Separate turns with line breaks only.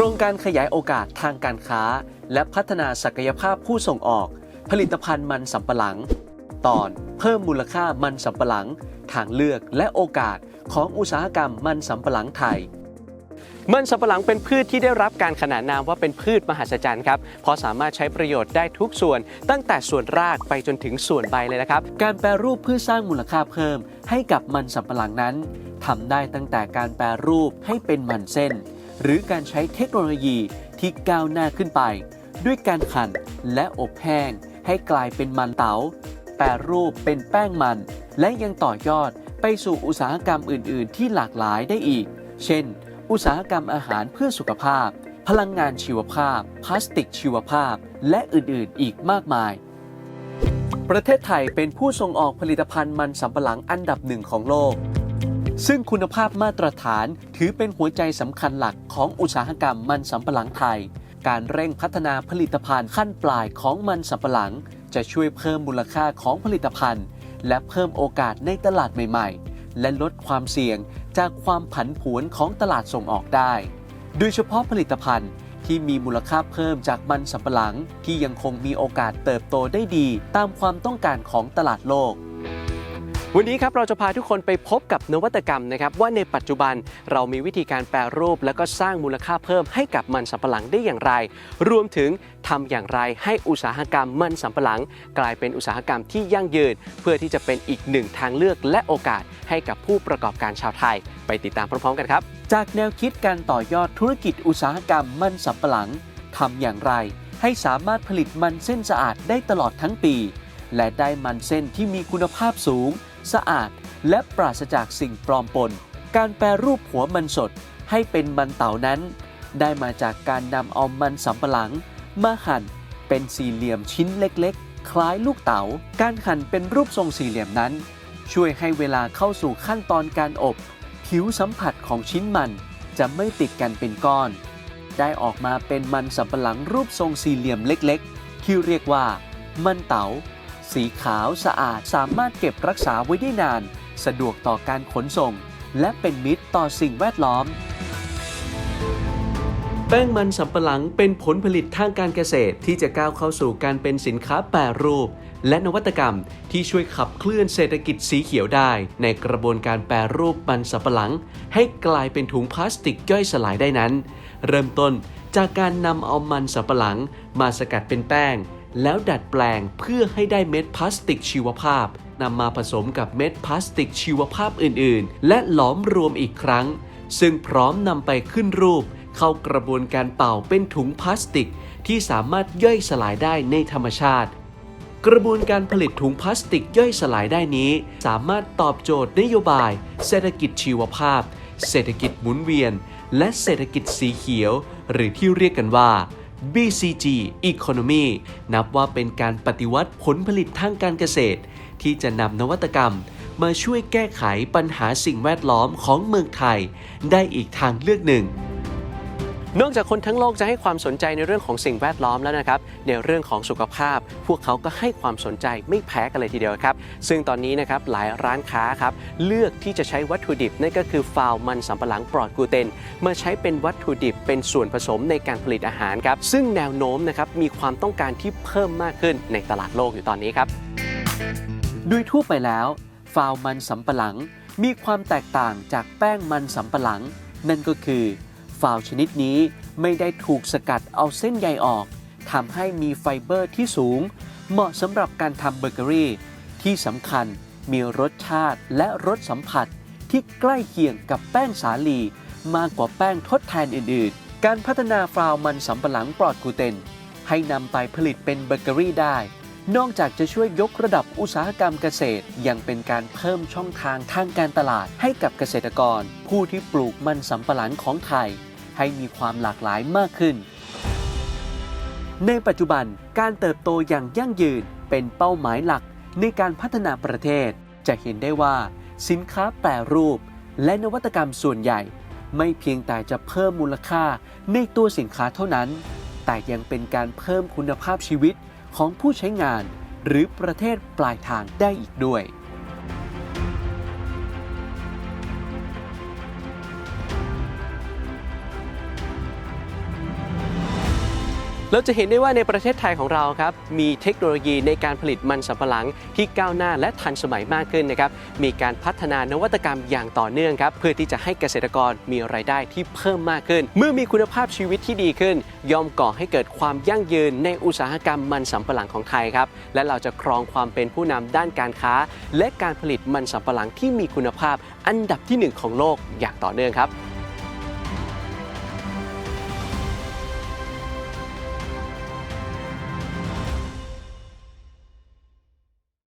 รงการขยายโอกาสทางการค้า และพัฒนาศักยภาพผู้ส่งออก ผลิตภัณฑ์มันสำปะหลัง ตอนเพิ่มมูลค่ามันสำปะหลัง ทางเลือกและโอกาสของอุตสาหกรรมมันสำปะหลังไทยมันสำปะหลังเป็นพืชที่ได้รับการขนานนามว่าเป็นพืชมหัศจรรย์ครับ เพราะสามารถใช้ประโยชน์ได้ทุกส่วน ตั้งแต่ส่วนรากไปจนถึงส่วนใบเลยนะครับ การแปรรูปเพื่อสร้างมูลค่าเพิ่ม ให้กับมันสำปะหลังนั้นทำได้ตั้งแต่การแปรรูปให้เป็นมันเส้น หรือการใช้เทคโนโลยีที่ก้าวหน้าขึ้นไป ด้วยการขั่นและอบแห้ง ให้กลายเป็นมันเตา๋าแปรรูปเป็นแป้งมัน และยังต่อยอดไปสู่อุตสาหกรรมอื่น ๆ ที่หลากหลายได้อีก เช่น อุตสาหกรรมอาหารเพื่อสุขภาพ พลังงานชีวภาพ พลาสติกชีวภาพ และอื่น ๆ อีกมากมาย ประเทศไทยเป็นผู้ส่งออกผลิตภัณฑ์มันสำปะหลังอันดับหนึ่งของโลก ซึ่งคุณภาพมาตรฐานถือเป็นหัวใจสำคัญหลักของอุตสาหกรรมมันสำปะหลังไทย การเร่งพัฒนาผลิตภัณฑ์ขั้นปลายของมันสำปะหลัง จะช่วยเพิ่มมูลค่าของผลิตภัณฑ์ และเพิ่มโอกาสในตลาดใหม่ๆ และลดความเสี่ยงจากความผันผวนของตลาดส่งออกได้ โดยเฉพาะผลิตภัณฑ์ที่มีมูลค่าเพิ่มจากมันสำปะหลังที่ยังคงมีโอกาสเติบโตได้ดีตามความต้องการของตลาดโลก วันนี้ครับเราจะพาทุกคนไปพบกับนวัตกรรมนะครับว่าในปัจจุบันเรามีวิธีการแปรรูป แล้วก็สร้างมูลค่าเพิ่มให้กับมันสำปะหลังได้อย่างไร รวมถึงทำอย่างไรให้อุตสาหกรรมมันสำปะหลัง กลายเป็นอุตสาหกรรมที่ยั่งยืน เพื่อที่จะเป็นอีกหนึ่งทางเลือกและโอกาสให้กับผู้ประกอบการชาวไทย ไปติดตามพร้อมๆกันครับ จากแนวคิดการต่อยอดธุรกิจอุตสาหกรรมมันสำปะหลังทำอย่างไร ให้สามารถผลิตมันเส้นสะอาดได้ตลอดทั้งปี และได้มันเส้นที่มีคุณภาพสูง สะอาด และปราศจากสิ่งปลอมปน การแปรรูปหัวมันสดให้เป็นมันเต่านั้น ได้มาจากการนำเอามันสำปะหลัง มาหั่นเป็นสี่เหลี่ยมชิ้นเล็กๆ คล้ายลูกเต๋า การหั่นเป็นรูปทรงสี่เหลี่ยมนั้น ช่วยให้เวลาเข้าสู่ขั้นตอนการอบ ผิวสัมผัสของชิ้นมันจะไม่ติดกันเป็นก้อน ได้ออกมาเป็นมันสำปะหลังรูปทรงสี่เหลี่ยมเล็กๆ ที่เรียกว่า มันเต๋า สีขาวสะอาดสามารถเก็บรักษาไว้ได้นาน สะดวกต่อการขนส่ง และเป็นมิตรต่อสิ่งแวดล้อม แป้งมันสำปะหลังเป็นผลผลิตทางการเกษตรที่จะก้าวเข้าสู่การเป็นสินค้าแปรรูป และนวัตกรรมที่ช่วยขับเคลื่อนเศรษฐกิจสีเขียวได้ ในกระบวนการแปรรูปมันสำปะหลัง ให้กลายเป็นถุงพลาสติกย่อยสลายได้นั้น เริ่มต้นจากการนำเอามันสำปะหลัง มาสกัดเป็นแป้ง แล้วดัดแปลงเพื่อให้ได้เม็ดพลาสติกชีวภาพนำมาผสมกับเม็ดพลาสติกชีวภาพอื่น ๆ และหลอมรวมอีกครั้ง ซึ่งพร้อมนำไปขึ้นรูป เข้ากระบวนการเป่าเป็นถุงพลาสติก ที่สามารถย่อยสลายได้ในธรรมชาติ กระบวนการผลิตถุงพลาสติกย่อยสลายได้นี้ สามารถตอบโจทย์นโยบาย เศรษฐกิจชีวภาพ เศรษฐกิจหมุนเวียน และเศรษฐกิจสีเขียว หรือที่เรียกกันว่า BCG Economy นับว่าเป็นการปฏิวัติผลผลิตทางการเกษตร ที่จะนำนวัตกรรม มาช่วยแก้ไขปัญหาสิ่งแวดล้อมของเมืองไทย ได้อีกทางเลือกหนึ่ง นอกจากคนทั้งโลกจะให้ความสนใจในเรื่องของสิ่งแวดล้อมแล้วนะครับ ในเรื่องของสุขภาพ พวกเขาก็ให้ความสนใจไม่แพ้กันเลยทีเดียวครับ ซึ่งตอนนี้นะครับหลายร้านค้าครับเลือกที่จะใช้วัตถุดิบนั่นก็คือฟาวมันสำปะหลังปลอดกลูเตนมาใช้เป็นวัตถุดิบเป็นส่วนผสมในการผลิตอาหารครับ ซึ่งแนวโน้มนะครับมีความต้องการที่เพิ่มมากขึ้นในตลาดโลกอยู่ตอนนี้ครับโดยทั่วไปแล้ว ฟาวมันสำปะหลังมีความแตกต่างจากแป้งมันสำปะหลัง นั่นก็คือ ฟาวชนิดนี้ไม่ได้ถูกสกัดเอาเส้นใยออกทำให้มีไฟเบอร์ที่สูง เหมาะสำหรับการทำเบเกอรี่ ที่สำคัญมีรสชาติและรสสัมผัสที่ใกล้เคียงกับแป้งสาลี มากกว่าแป้งทดแทนอื่น ๆ การพัฒนาฟาวมันสำปะหลังปลอดกลูเตน ให้นำไปผลิตเป็นเบเกอรี่ได้ นอกจากจะช่วยยกระดับอุตสาหกรรมเกษตร ยังเป็นการเพิ่มช่องทางทางการตลาดให้กับเกษตรกร ผู้ที่ปลูกมันสำปะหลังของไทย ให้มีความหลากหลายมากขึ้น ในปัจจุบันการเติบโตอย่างยั่งยืนเป็นเป้าหมายหลักในการพัฒนาประเทศ จะเห็นได้ว่า สินค้าแปรรูป และนวัตกรรมส่วนใหญ่ ไม่เพียงแต่จะเพิ่มมูลค่าในตัวสินค้าเท่านั้น แต่ยังเป็นการเพิ่มคุณภาพชีวิตของผู้ใช้งาน หรือประเทศปลายทางได้อีกด้วย
เราจะเห็นได้ว่าในประเทศไทยของเราครับมีเทคโนโลยีในการผลิตมันสำปะหลังที่ก้าวหน้าและทันสมัยมากขึ้นนะครับมีการพัฒนานวัตกรรมอย่างต่อเนื่องครับเพื่อที่จะให้เกษตรกรมีรายได้ที่เพิ่มมากขึ้น เมื่อมีคุณภาพชีวิตที่ดีขึ้น ย่อมก่อให้เกิดความยั่งยืนในอุตสาหกรรมมันสำปะหลังของไทยครับและเราจะครองความเป็นผู้นำด้านการค้า และการผลิตมันสำปะหลังที่มีคุณภาพอันดับที่หนึ่งของโลกอย่างต่อเนื่องครับ